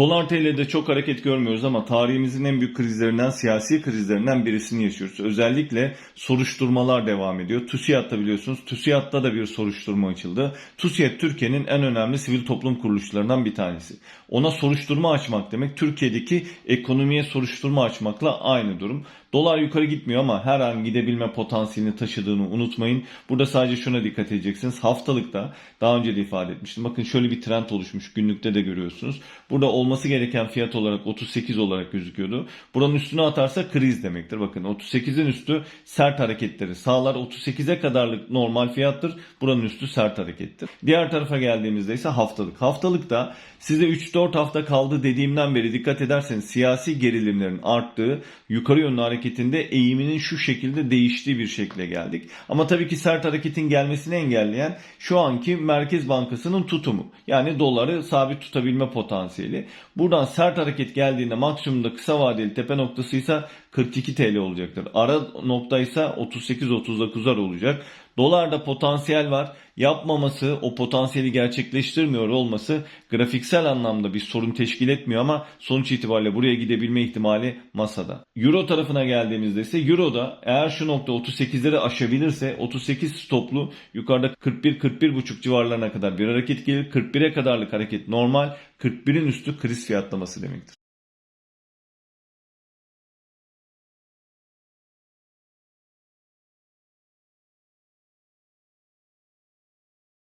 Dolar TL'de çok hareket görmüyoruz ama tarihimizin en büyük krizlerinden, siyasi krizlerinden birisini yaşıyoruz. Özellikle soruşturmalar devam ediyor. TÜSİAD'da biliyorsunuz, TÜSİAD'da da bir soruşturma açıldı. TÜSİAD Türkiye'nin en önemli sivil toplum kuruluşlarından bir tanesi. Ona soruşturma açmak demek Türkiye'deki ekonomiye soruşturma açmakla aynı durum. Dolar yukarı gitmiyor ama her an gidebilme potansiyelini taşıdığını unutmayın. Burada sadece şuna dikkat edeceksiniz. Haftalıkta daha önce de ifade etmiştim. Bakın şöyle bir trend oluşmuş. Günlükte de görüyorsunuz. Burada olması gereken fiyat olarak 38 olarak gözüküyordu. Buranın üstüne atarsa kriz demektir. Bakın 38'in üstü sert hareketleri sağlar. 38'e kadarlık normal fiyattır. Buranın üstü sert harekettir. Diğer tarafa geldiğimizde ise haftalık. Haftalıkta size 3-4 hafta kaldı dediğimden beri dikkat ederseniz siyasi gerilimlerin arttığı, yukarı yönlü hareketinde eğiminin şu şekilde değiştiği bir şekle geldik. Ama tabii ki sert hareketin gelmesini engelleyen şu anki Merkez Bankası'nın tutumu. Yani doları sabit tutabilme potansiyeli. Buradan sert hareket geldiğinde maksimumda kısa vadeli tepe noktası ise 42 TL olacaktır. Ara nokta ise 38-39'lar olacak. Dolarda potansiyel var. Yapmaması, o potansiyeli gerçekleştirmiyor olması grafiksel anlamda bir sorun teşkil etmiyor ama sonuç itibariyle buraya gidebilme ihtimali masada. Euro tarafına geldiğimizde ise Euro'da eğer şu nokta 38'leri aşabilirse 38 stoplu yukarıda 41-41,5 civarlarına kadar bir hareket gelir. 41'e kadarlık hareket normal, 41'in üstü kriz fiyatlaması demektir.